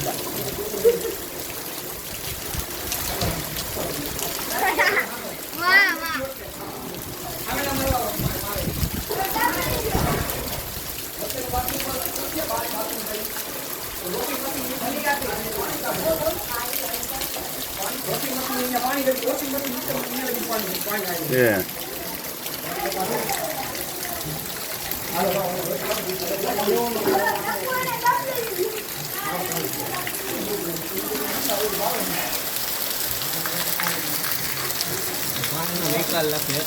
Video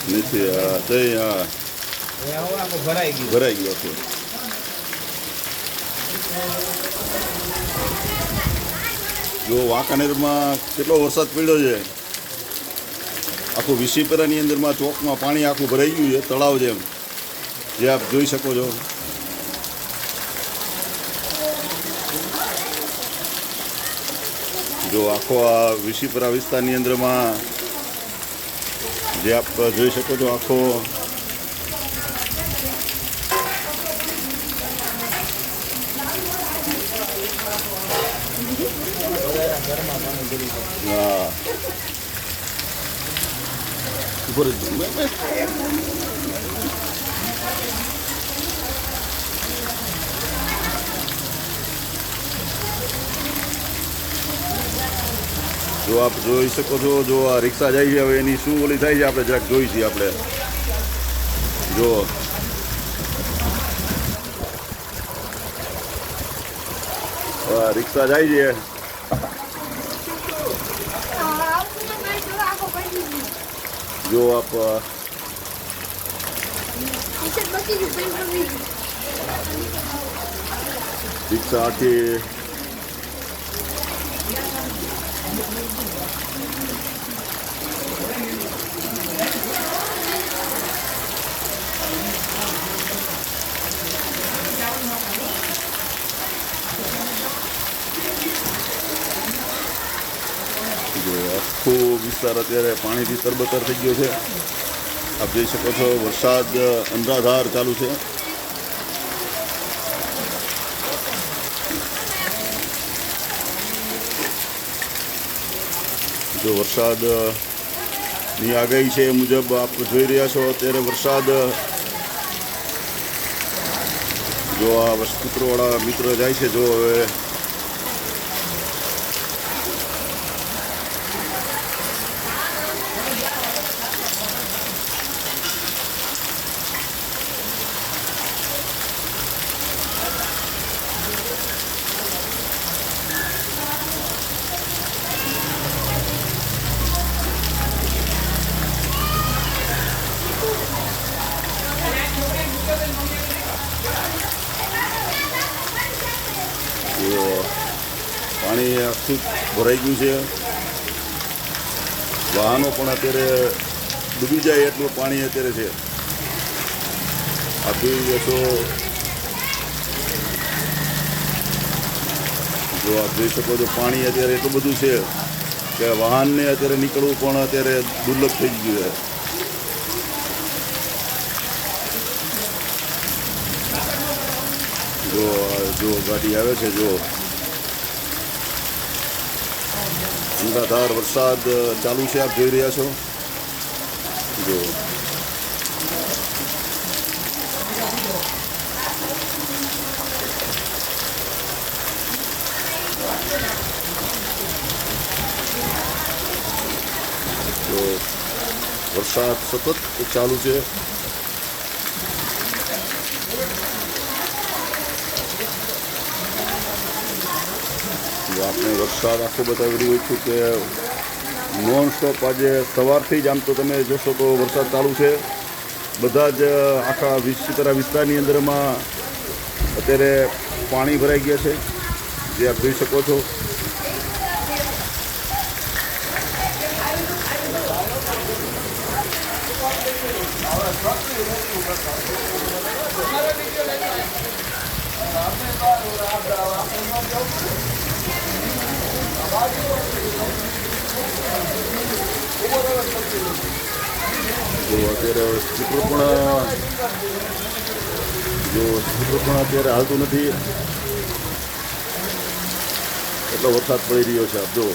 નથી ભરાઈ ગયું. ભરાઈ જો વાંકાનેરમાં કેટલો વરસાદ પડ્યો છે? આખું વિસીપરાની અંદરમાં ચોકમાં પાણી આખું ભરાઈ ગયું છે, તળાવ જેમ. જે આપ જોઈ શકો છો. જો આખો આ વિસીપરા વિસ્તારની અંદરમાં જે આપ જોઈ શકો છો આખો હા. ઉપર જ બે- બે. જો આપ જોઈ શકો છો જો આ રિક્ષા જાય છે હવે એની શું ઓલી થાય છે આપણે જરાક જોઈ છીએ આપણે જો આ રિક્ષા જાય છે આવતું ભાઈ જો આખો પડી ગયું જો આપ અ, ટીચર બચી ગયું પેન્ટ રમી ગયું રિક્ષા આખી જો આખો વિસ્તાર અત્યારે પાણીથી તરબતર થઈ ગયો છે. આપ જોઈ શકો છો, વરસાદ, અંધાધાર ચાલુ છે. જો વરસાદની આગાહી છે એ મુજબ આપ જોઈ રહ્યા છો, અત્યારે વરસાદ જો આ સ્કૂટરવાળા મિત્ર જાય છે, જો હવે જો પાણી આખું ભરાઈ ગયું છે. વાહનો પણ અત્યારે ડૂબી જાય એટલું પાણી અત્યારે છે. આથી તો જો આપ જોઈ શકો છો, પાણી અત્યારે એટલું બધું છે કે વાહનને અત્યારે નીકળવું પણ અત્યારે દુર્લભ થઈ ગયું છે. જો જો ગાડી આવે છે, જો અંધાધાર વરસાદ ચાલુ છે આપ જોઈ રહ્યા છો? જો. તો વરસાદ સતત ચાલુ છે. જો વરસાદ આખો બતાવી રહ્યો છું કે નોન સ્ટોપ આજે સવારથી જ આમ તો તમે જોશો તો વરસાદ ચાલુ છે. બધા જ આખા વિસ્તરા વિસ્તારની અંદરમાં અત્યારે પાણી ભરાઈ ગયા છે. જે આપ જોઈ શકો છો. તો અત્યારે સ્કૂટર પણ જો સ્કૂટર પણ અત્યારે હાલતું નથી. એટલો વરસાદ પડી રહ્યો છે આપ જો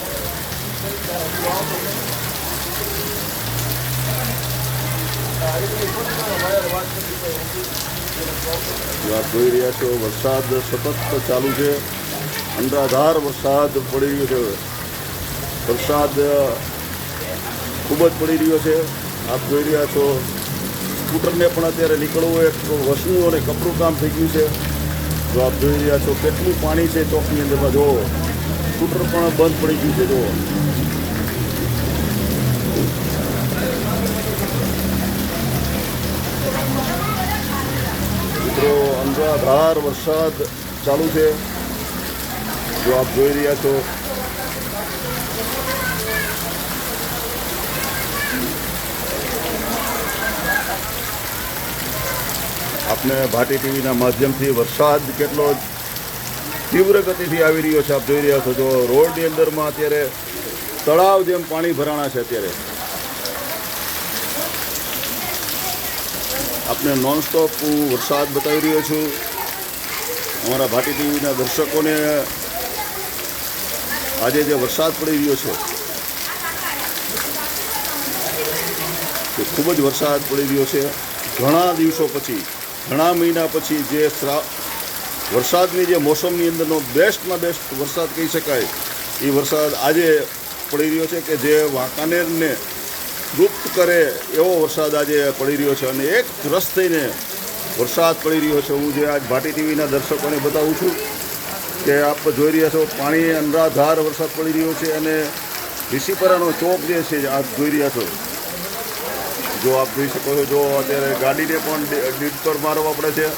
જો આપ જોઈ રહ્યા છો, વરસાદ સતત ચાલુ છે. અંધાધાર વરસાદ પડી રહ્યો છે. વરસાદ ખૂબ જ પડી રહ્યો છે. આપ જોઈ રહ્યા છો, સ્કૂટરને પણ અત્યારે નીકળવું એક વસવું અને કપરું કામ થઈ ગયું છે. જો આપ જોઈ રહ્યા છો, કેટલું પાણી છે ચોકની અંદરમાં જો સ્કૂટર પણ બંધ પડી ગયું છે જો મિત્રો, અંધાધાર વરસાદ ચાલુ છે. જો આપ જોઈ રહ્યા છો આપને ભાટી ટીવીના માધ્યમથી વરસાદ કેટલો તીવ્ર ગતિથી આવી રહ્યો છે, આપ જોઈ રહ્યા છો. જો રોડની અંદરમાં અત્યારે તળાવ જેમ પાણી ભરાણા છે અત્યારે. આપને નોનસ્ટોપ હું વરસાદ બતાવી રહ્યો છું. અમારા ભાટી ટીવીના દર્શકોને આજે જે વરસાદ પડી રહ્યો છે તે ખૂબ જ વરસાદ પડી રહ્યો છે. ઘણા દિવસો પછી, ઘણા મહિના પછી જે શ્રા, વરસાદની જે મોસમની અંદરનો બેસ્ટમાં બેસ્ટ વરસાદ કહી શકાય, એ વરસાદ આજે પડી રહ્યો છે કે જે વાંકાનેરને તૃપ્ત કરે એવો વરસાદ આજે પડી રહ્યો છે. અને એક રસ થઈને વરસાદ પડી રહ્યો છે. હું જે આજ ભાટી ટીવીના દર્શકોને બતાવું છું કે આપ જોઈ રહ્યા છો, પાણી અંધાધાર વરસાદ પડી રહ્યો છે અને ઋષિપરાનો ચોક જે છે, આપ જોઈ રહ્યા છો. જો આપ જોઈ શકો છો, જો અત્યારે ગાડીને પણ પર મારવા પડે છે,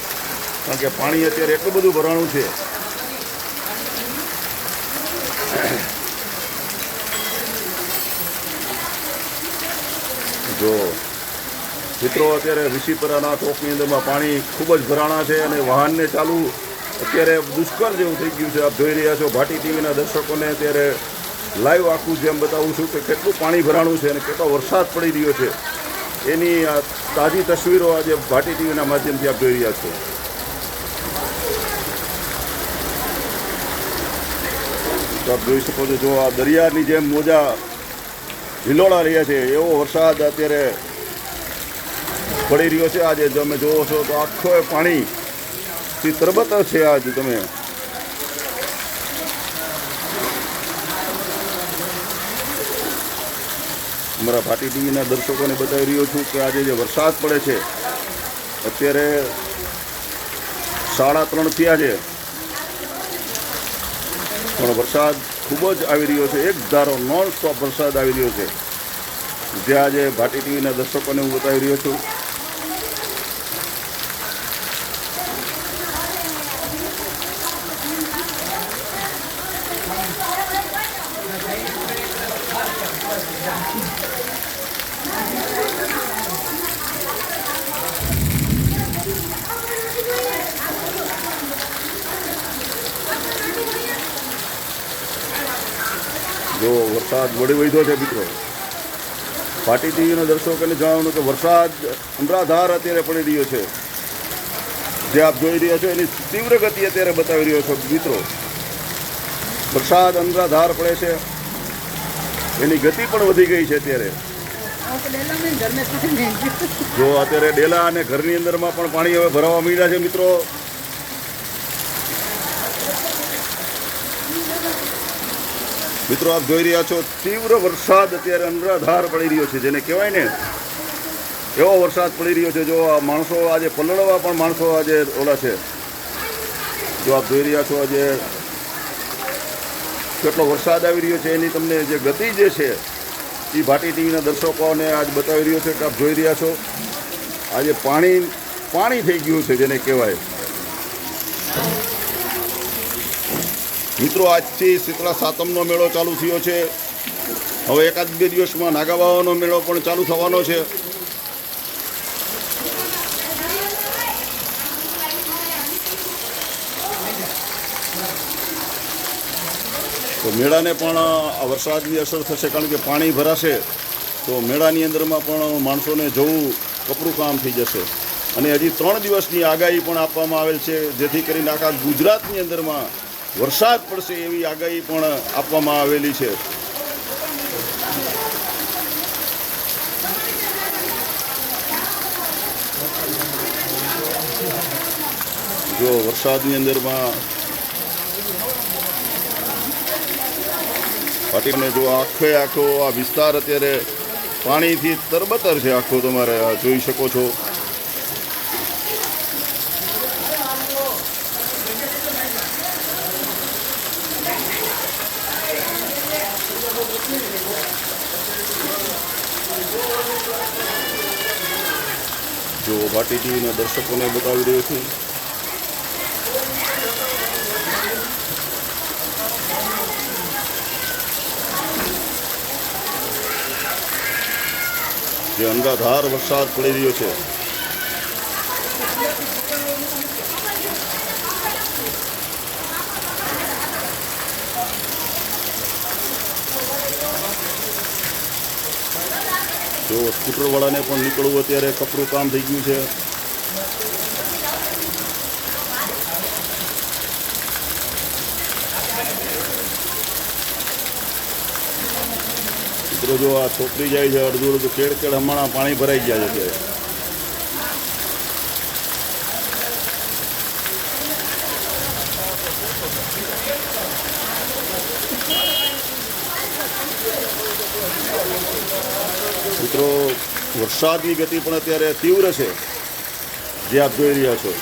કારણ કે પાણી અત્યારે એટલું બધું ભરાણું છે. જો મિત્રો, અત્યારે ઋષિપરાના ચોકની અંદરમાં પાણી ખૂબ જ ભરાણા છે અને વાહનને ચાલુ અત્યારે દુષ્કર જેવું થઈ ગયું છે. આપ જોઈ રહ્યા છો ભાટી ટીવીના દર્શકોને અત્યારે લાઈવ આખું જેમ બતાવું છું કે કેટલું પાણી ભરાણું છે અને કેટલો વરસાદ પડી રહ્યો છે. એની આ તાજી તસવીરો આજે ભાટી ટીવીના માધ્યમથી આપ જોઈ રહ્યા છો. તો આપ જોઈ શકો છો, જો આ દરિયાની જેમ મોજા હિલોળા રહ્યા છે, એવો વરસાદ અત્યારે પડી રહ્યો છે. આજે તમે જોવો છો તો આખો પાણી થી તરબત છે આજ તમે. અમારા ભાટી ટીવીના દર્શકોને બતાવી રહ્યો છું કે આજે જે વરસાદ પડે છે, અત્યારે સાડા ત્રણ થયા છે. પણ વરસાદ ખૂબ જ આવી રહ્યો છે, એક ધારો નોન સ્ટોપ વરસાદ આવી રહ્યો છે. જે આજે ભાટી ટીવીના દર્શકોને હું બતાવી રહ્યો છું જો વરસાદ વળી વધ્યો છે મિત્રો. પાટી ટીવીના દર્શકોને જણાવવાનું કે વરસાદ અમરાધાર અત્યારે પડી રહ્યો છે. જે આપ જોઈ રહ્યા છો એની તીવ્ર ગતિ અત્યારે બતાવી રહ્યો છો મિત્રો. વરસાદ અમરાધાર પડે છે. એની ગતિ પણ વધી ગઈ છે અત્યારે. જો અત્યારે ડેલા અને ઘરની અંદરમાં પણ પાણી હવે ભરાવા માંડ્યા છે મિત્રો. મિત્રો, આપ જોઈ રહ્યા છો, તીવ્ર વરસાદ અત્યારે અંધરાધાર પડી રહ્યો છે. જેને કહેવાય ને, એવો વરસાદ પડી રહ્યો છે. જો આ માણસો આજે પલળવા પણ માણસો આજે ઓલા છે. જો આપ જોઈ રહ્યા છો, આજે કેટલો વરસાદ આવી રહ્યો છે. એની તમને જે ગતિ જે છે એ ભાટી ટીવીના દર્શકોને આજ બતાવી રહ્યો છે કે આપ જોઈ રહ્યા છો, આજે પાણી પાણી થઈ ગયું છે, જેને કહેવાય. મિત્રો આજથી શીતળા સાતમનો મેળો ચાલુ થયો છે. હવે એકાદ બે દિવસમાં નાગાબાવાનો મેળો પણ ચાલુ થવાનો છે. તો મેળાને પણ વરસાદની અસર થશે કારણ કે પાણી ભરાશે. તો મેળાની અંદરમાં પણ માણસોને જવું કપરું કામ થઈ જશે. અને હજી ત્રણ દિવસની આગાહી પણ આપવામાં આવેલ છે. જેથી કરીને આખા ગુજરાતની અંદરમાં વરસાદ પડશે એવી આગાહી પણ આપવામાં આવેલી છે. જો વરસાદની અંદરમાં પાટીને જો આખે આખો આ વિસ્તાર અત્યારે પાણીથી તરબતર છે, આખો તમારે જોઈ શકો છો. ભાટી ટીવીના દર્શકોને બતાવી રહ્યો છું. જે અંગાધાર વરસાદ પડી રહ્યો છે જો સ્કૂટરવાળાને પણ નીકળવું અત્યારે કપરું કામ થઈ ગયું છે. મિત્રો, જો આ છોકરી જાય છે અડધું અડધું કેળ કેળ હમણાં પાણી ભરાઈ ગયા છે અત્યારે. મિત્રો વરસાદની ગતિ પણ અત્યારે તીવ્ર છે. જે આપ જોઈ રહ્યા છો.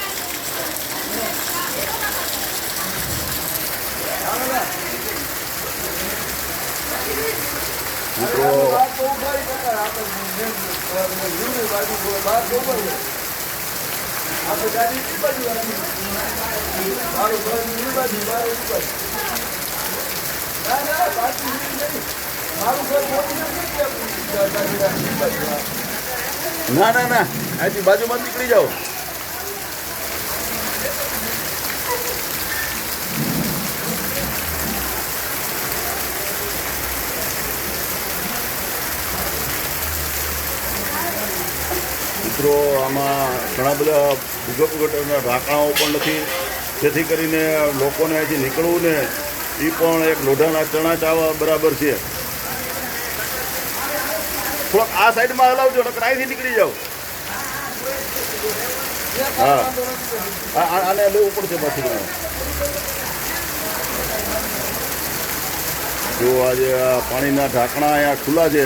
મિત્રો ના ના ના. અહીંથી બાજુમાં નીકળી જાઓ. મિત્રો, આમાં ઘણા બધા ભૂગપગટના ઢાંકણાઓ પણ નથી. જેથી કરીને લોકોને અહીંથી નીકળવું ને એ પણ એક લોઢાના ચણા ચાવા બરાબર છે. થોડોક આ સાઈડમાં હલાવજો, નકર અહીંથી નીકળી જાઓ. હા. આને લેવું પડશે પાછું જો આજે આ પાણીના ઢાંકણા અહીંયા ખુલ્લા છે,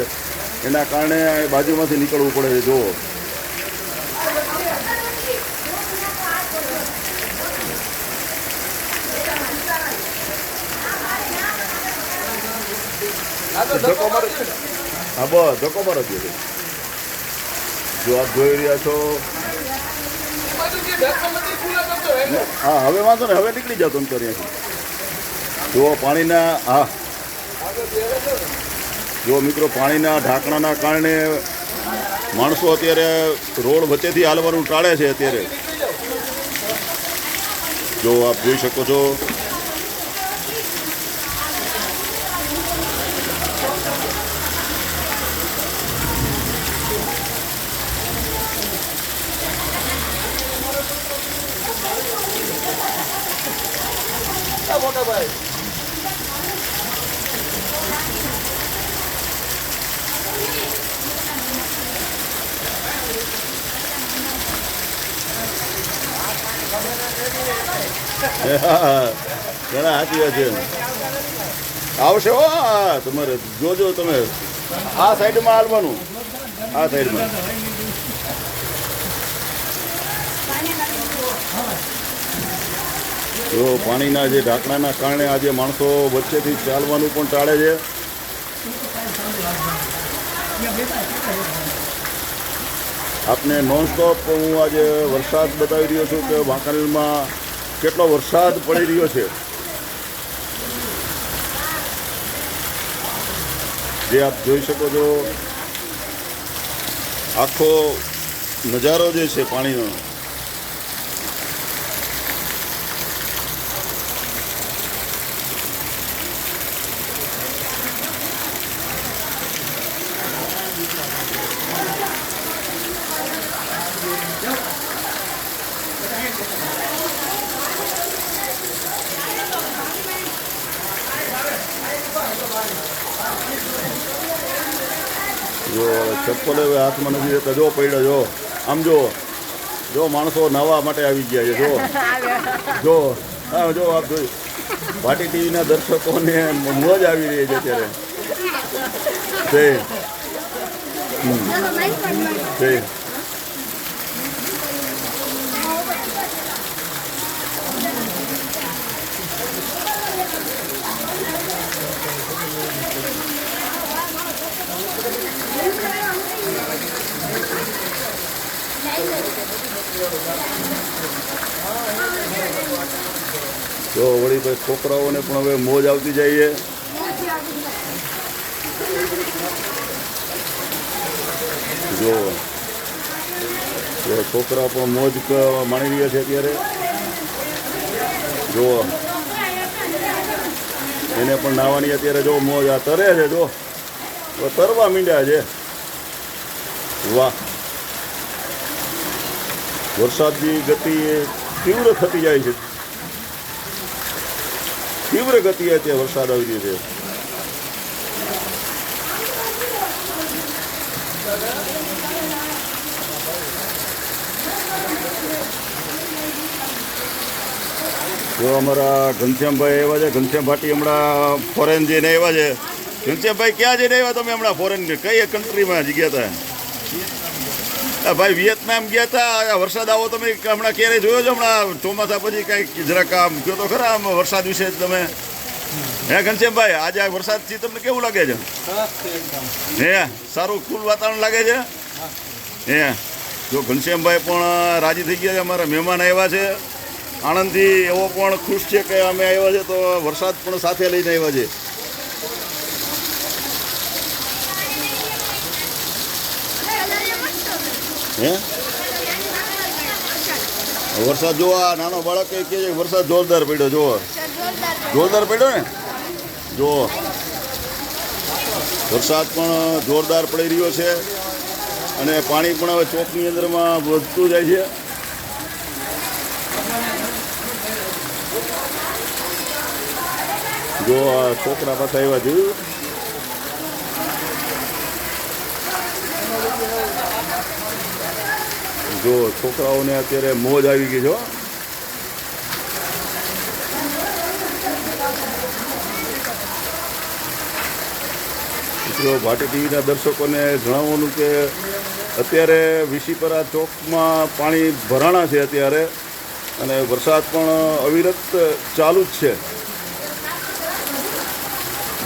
એના કારણે બાજુમાંથી નીકળવું પડે છે, જુઓ. ધક્કો મારો હા બસ ધક્કો મારો જ જો આપ જોઈ રહ્યા છો. હા, હવે વાંધો ને હવે નીકળી જાવ તમ તો અહીંયાથી. જો પાણીના, હા. જો મિત્રો, પાણીના ઢાંકણાના કારણે માણસો અત્યારે રોડ વચ્ચેથી હાલવાનું ટાળે છે અત્યારે. જો આપ જોઈ શકો છો. ઘણા સાચી વાત છે આવશે હો તમારે જોજો તમે. આ સાઈડમાં હાલવાનું. આ સાઈડમાં જો પાણીના જે ઢાંકણાના કારણે આજે માણસો વચ્ચેથી ચાલવાનું પણ ટાળે છે. આપને નોનસ્ટોપ હું આજે વરસાદ બતાવી રહ્યો છું કે વાંકાનેરમાં કેટલો વરસાદ પડી રહ્યો છે. જે આપ જોઈ શકો છો, આખો નજારો જે છે પાણીનો. હવે હાથમાં નથી રહેતા જો પડ્યો જો. આમ જો જો માણસો નાવા માટે આવી ગયા છે જો. જો હા જો આપ જોઈ. ભાટી ટીવીના દર્શકોને મોજ આવી રહી છે અત્યારે. જય. ચાલો ભાઈ છોકરાઓને પણ હવે મોજ આવતી છે. જો છોકરા પણ મોજ માણી રહ્યા છે અત્યારે. જો, એને પણ નાવાની અત્યારે જો મોજ આ તરે છે, જો. તરવા મીંડ્યા છે. વાહ. વરસાદની ગતિ તીવ્ર થતી જાય છે. તીવ્ર ગતિએ અત્યારે વરસાદ આવી રહ્યો છે? જો અમારા ઘનશ્યામભાઈ એવા છે, ઘનશ્યામ ભાટી હમણાં ફોરેન જઈને એવા છે. ઘનશ્યામભાઈ, ક્યાં જઈને આવ્યા તમે હમણાં ફોરેન કઈ કન્ટ્રીમાં જ ગયા હતા? ભાઈ વિયેતનામ ગયા હતા આ વરસાદ આવો તમે હમણાં ક્યારે જોયો છો? હમણાં ચોમાસા પછી કાંઈક જરાક આમ કહો તો ખરા આમ વરસાદ વિશે તમે. હે ઘનશ્યામભાઈ આજે આ વરસાદથી તમને કેવું લાગે છે? હે સારું કુલ વાતાવરણ લાગે છે? હે જો ઘનશ્યામભાઈ પણ રાજી થઈ ગયા છે અમારા મહેમાન આવ્યા છે. આણંદથી એવો પણ ખુશ છે કે અમે આવ્યા છે તો વરસાદ પણ સાથે લઈને આવ્યા છે. હે? વરસાદ જો આ નાનો બાળક કહે છે કે વરસાદ જોરદાર પડ્યો જો જોરદાર પડ્યો ને? જો વરસાદ પણ જોરદાર પડી રહ્યો છે અને પાણી પણ હવે ચોકની અંદરમાં વધતું જાય છે. જો છોકરા પાછા આવ્યા જોયું જો છોકરાઓને અત્યારે મોજ આવી ગઈ છો. મિત્રો, ભાટી ટીવીના દર્શકોને જણાવવાનું કે અત્યારે વિશીપરા ચોકમાં પાણી ભરાણા છે અત્યારે અને વરસાદ પણ અવિરત ચાલુ જ છે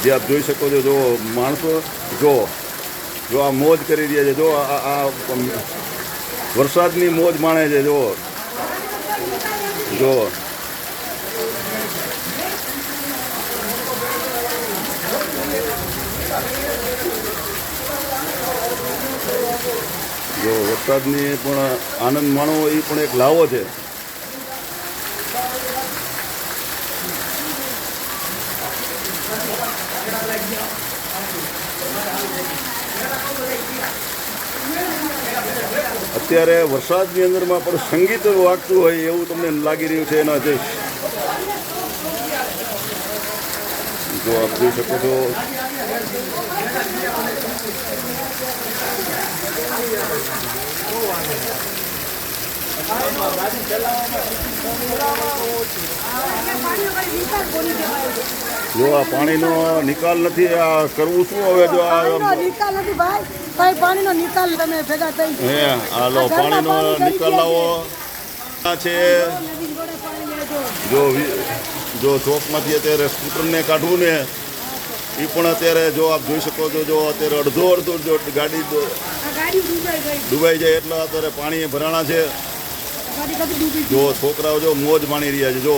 જે આપ જોઈ શકો છો, જો માણસો, જો જો આ મોજ કરી રહ્યા છે, જો આ વરસાદની મોજ માણે છે જો જો જો વરસાદની પણ આનંદ માણવો એ પણ એક લાવો છે. અત્યારે વરસાદની અંદરમાં પણ સંગીત વાગતું હોય એવું તમને લાગી રહ્યું છે એના દેશ જો આપ જોઈ શકો છો. જો આ પાણીનો નિકાલ નથી આ કરવું શું હવે જો આ નિકાલ નથી ભાઈ. ભાઈ પાણીનો નિકાલ તમે ભેગા થઈ હે હાલો લો પાણીનો નિકાલ લાવો આ છે. જો. જો ચોકમાંથી અત્યારે સ્કૂટરને કાઢવું ને એ પણ અત્યારે જો આપ જોઈ શકો છો જો અત્યારે અડધો અડધો જો ગાડી ડૂબાઈ જાય એટલે અત્યારે પાણી ભરાણા છે. જો છોકરાઓ જો મોજ માણી રહ્યા છે જો.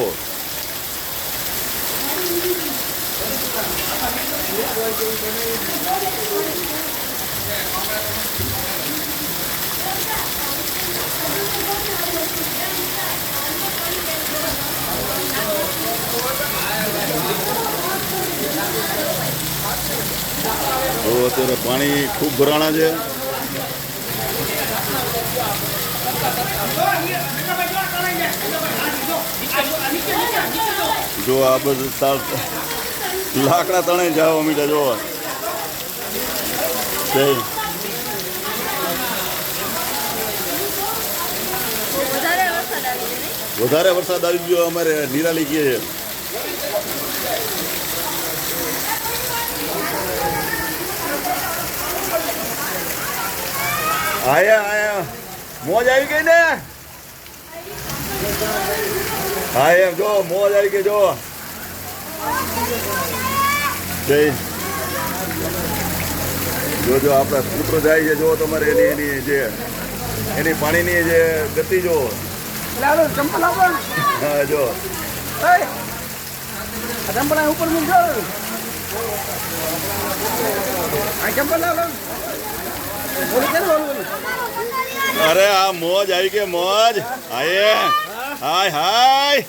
જો અત્યારે પાણી ખૂબ ભરાણા છે. જો આ બધું લાકડા તણે જાવ મીઠા જોવા વધારે વરસાદ આવી ગયો અમારે નિરાલી કીએ છે. આયા આયા. મોજ આવી ગઈ ને? હા જો મોજ આવી ગઈ જો. જય. જો જો આપણા પુત્ર જાય છે જો તમારે એની એની જે એની પાણીની જે ગતિ જો. હા ચંપલ ઉપર મૂકજો ચંપલ લાવો. અરે આ મોજ આવી કે મોજ? હાય હાય હાય.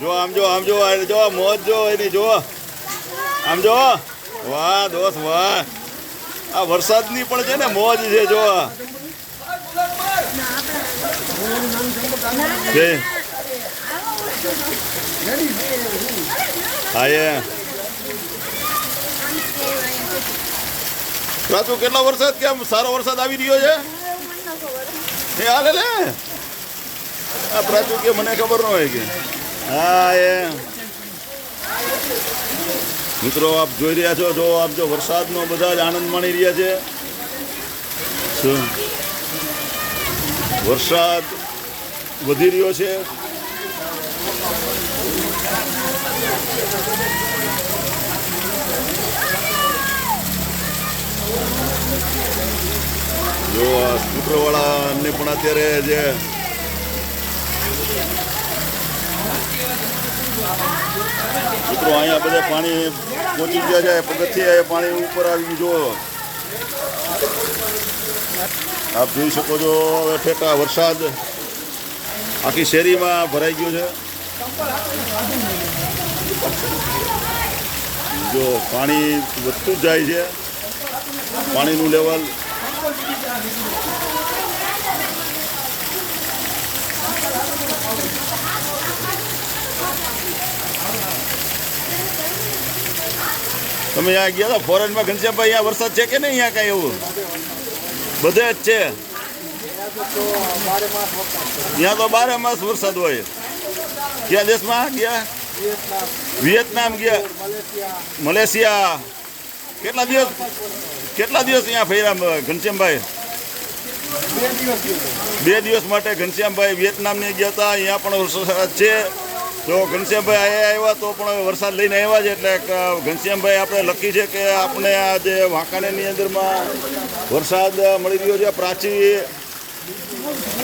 જો આમ જો આમ જો જો મોજ જો, એની જો. આમ જો. વાહ, દોસ્ત, વાહ. આ વરસાદની પણ છે ને મોજ છે, જો. હા, એ. રાજુ કેટલો વરસાદ, કેમ સારો વરસાદ આવી રહ્યો છે? એ હાલે લે આ પ્રાચુ કે મને ખબર ન હોય કે. હા, એ. મિત્રો, આપ જોઈ રહ્યા છો, જો આપ જો વરસાદનો બધા જ આનંદ માણી રહ્યા છે. વરસાદ વધી રહ્યો છે. જો સ્કૂટરવાળાને પણ અત્યારે જે મિત્રો, અહીંયા બધા પાણી પહોંચી ગયા છે, પગથિયા પાણી ઉપર આવી ગયું આપ જોઈ શકો છો, હવે ઠેકા વરસાદ આખી શેરીમાં ભરાઈ ગયો છે. જો પાણી વધતું જાય છે, પાણીનું લેવલ તમે આ ગયા હતા ફોરેનમાં ઘનશ્યામભાઈ અહીંયા વરસાદ છે કે નહીં અહીંયા કાંઈ એવું? બધે જ છે. ત્યાં તો બારે માસ વરસાદ હોય. ક્યાં દેશમાં ગયા? વિયેતનામ ગયા. મલેશિયા. કેટલા દિવસ કેટલા દિવસ અહીંયા ફર્યા ઘનશ્યામભાઈ? બે દિવસ માટે ઘનશ્યામભાઈ વિયેતનામને ગયા હતા. અહીંયા પણ વરસાદ છે. જો ઘનશ્યામભાઈ અહીંયા આવ્યા તો પણ વરસાદ લઈને આવ્યા છે, એટલે ઘનશ્યામભાઈ આપણે લખી છે કે આપણે આ જે વાંકાનેરની અંદરમાં વરસાદ મળી રહ્યો છે. પ્રાચી,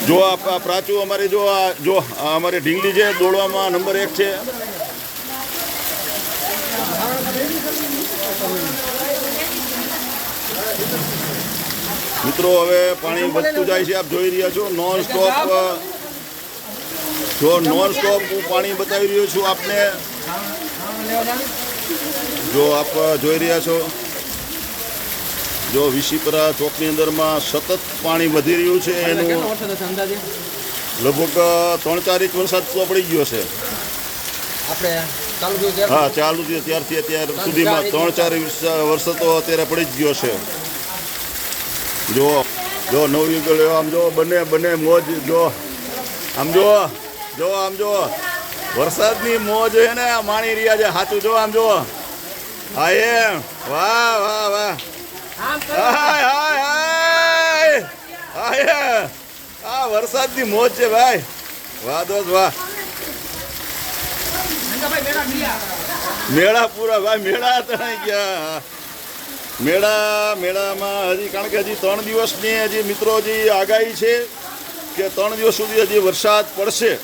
જો આ પ્રાચું અમારી જો આ, જો અમારી ઢીંગલી છે, દોડવામાં નંબર એક છે. મિત્રો, હવે પાણી વધતું જાય છે, આપ જોઈ રહ્યા છો નોન સ્ટોપ જો નોન સ્ટોપ હું પાણી બતાવી રહ્યો છું આપને. જો આપ જોઈ રહ્યા છો. જો વિશીપરા ચોકની અંદરમાં સતત પાણી વધી રહ્યું છે એનું લગભગ ત્રણ ચાર ઇંચ વરસાદ તો પડી ગયો છે. હા ચાલુ છે ત્યારથી અત્યાર સુધીમાં ત્રણ ચાર વર્ષ તો અત્યારે પડી જ ગયો છે. જો જો નવયુગ લ્યો આમ જો બંને બંને મોજ જો આમ જો. જો આમ જો, વરસાદની મોજ છે ને માણી રહ્યા છે સાચું જો આમ જો. હા એમ વાહ વાહ વાહ. હાય હાય હાય. હાય આ વરસાદની મોજ છે, ભાઈ. વાહ, દોસ્ત, વાહ. મેળા પૂરા, ભાઈ, મેળા ત્યાં ગયા. મેળા, મેળામાં હજી, કારણ કે હજી ત્રણ દિવસની હજી મિત્રો હજી આગાહી છે કે ત્રણ દિવસ સુધી હજી વરસાદ પડશે.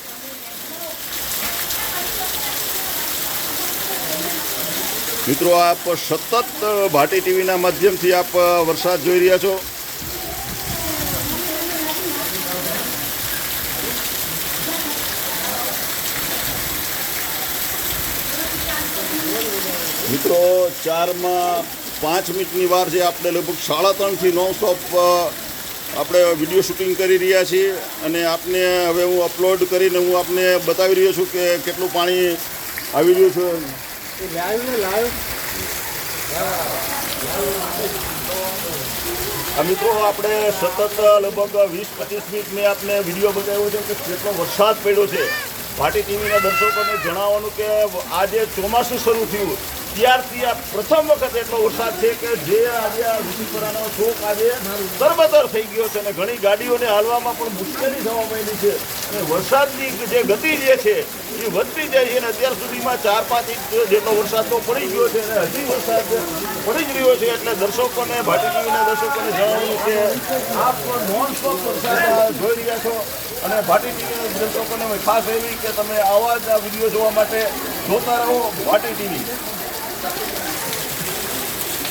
મિત્રો, આપ સતત ભાટી ટીવીના માધ્યમથી આપ વરસાદ જોઈ રહ્યા છો. મિત્રો, ચારમાં પાંચ મિનિટની વાર છે આપણે લગભગ સાડા ત્રણથી નોન સ્ટોપ આપણે વીડિયો શૂટિંગ કરી રહ્યા છીએ અને આપને હવે હું અપલોડ કરીને હું આપને બતાવી રહ્યો છું કે કેટલું પાણી આવી રહ્યું છે. આ મિત્રો, આપણે સતત લગભગ વીસ, પચીસ મિનિટ મેં આપને વીડિયો બતાવ્યો છે કે કેટલો વરસાદ પડ્યો છે. ભાટી ટીવીના દર્શકોને જણાવવાનું કે આજે ચોમાસું શરૂ થયું. ત્યારથી આ પ્રથમ વખત એટલો વરસાદ છે કે જે આજે આ ઋષિપુરાનો શોક આજે તરબતર થઈ ગયો છે અને ઘણી ગાડીઓને હાલવામાં પણ મુશ્કેલી થવા માંડી છે. અને વરસાદની જે ગતિ જે છે, એ વધતી જાય છે અને અત્યાર સુધીમાં ચાર પાંચ ઇંચ જેટલો વરસાદ તો પડી ગયો છે અને હજી વરસાદ પડી જ રહ્યો છે એટલે દર્શકોને ભાટી ટીવીના દર્શકોને જણાવ્યું કે આપ નોન સ્ટોપ વરસાદ જોઈ રહ્યા છો. અને ભાટી ટીવીના દર્શકોને ખાસ એવી કે તમે આવા જ આ વીડિયો જોવા માટે જોતા રહો ભાટી ટીવી Thank you.